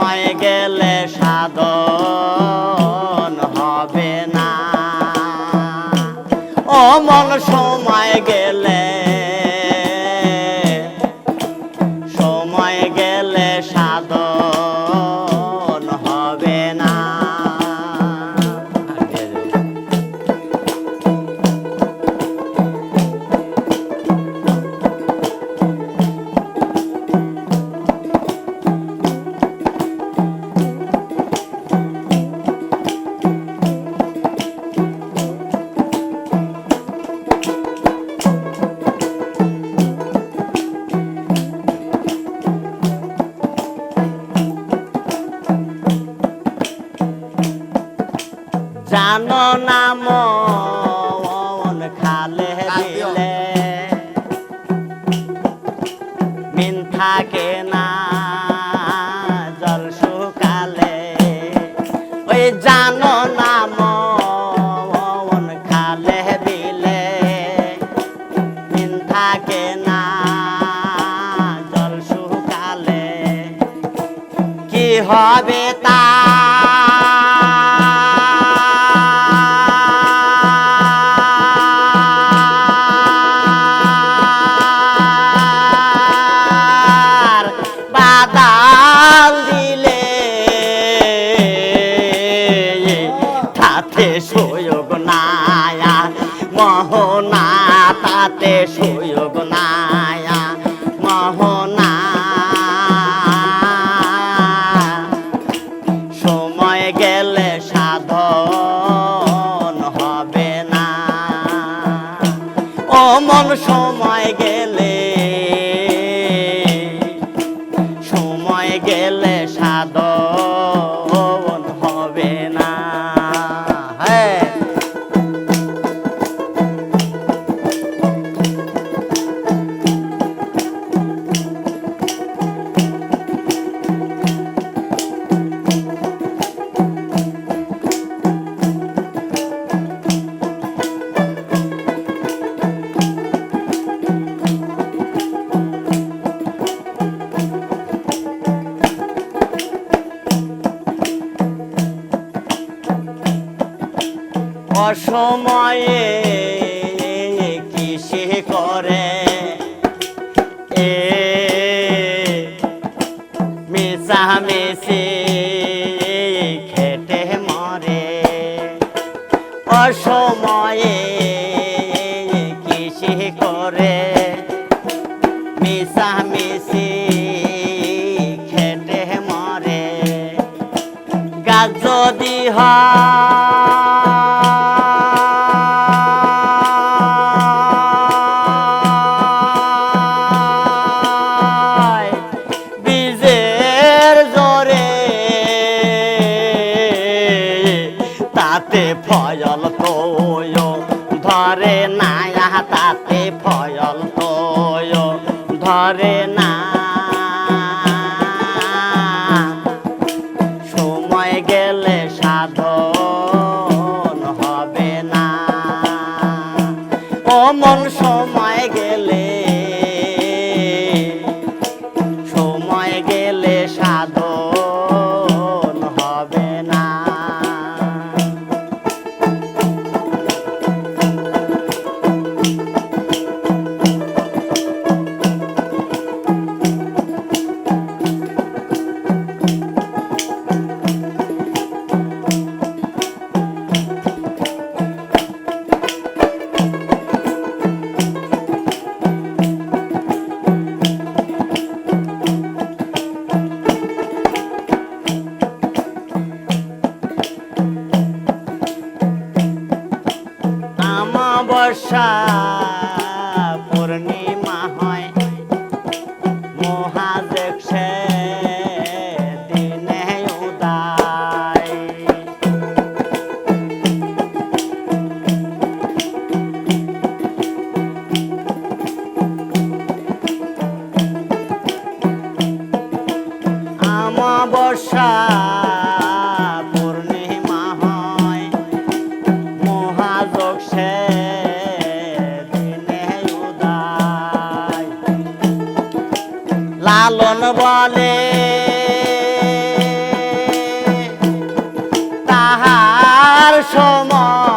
সময় গেলে সাধন। মন খালে দিলে। না, জল ওই জানো না মন খালে দিলে। মিন না, জল কি হবে অসময়ে কৃষি করে? এ মিশামিশি খেটে মরে। অসময়ে কৃষি করে? মিশামিশি খেটে মরে। গাছ যদি হয় ধরে না আমাবস্যা পূর্ণিমা হয়। মহাদেশে দিনে উদায়। আমাবস্যা লালন বলে। তাহার সময়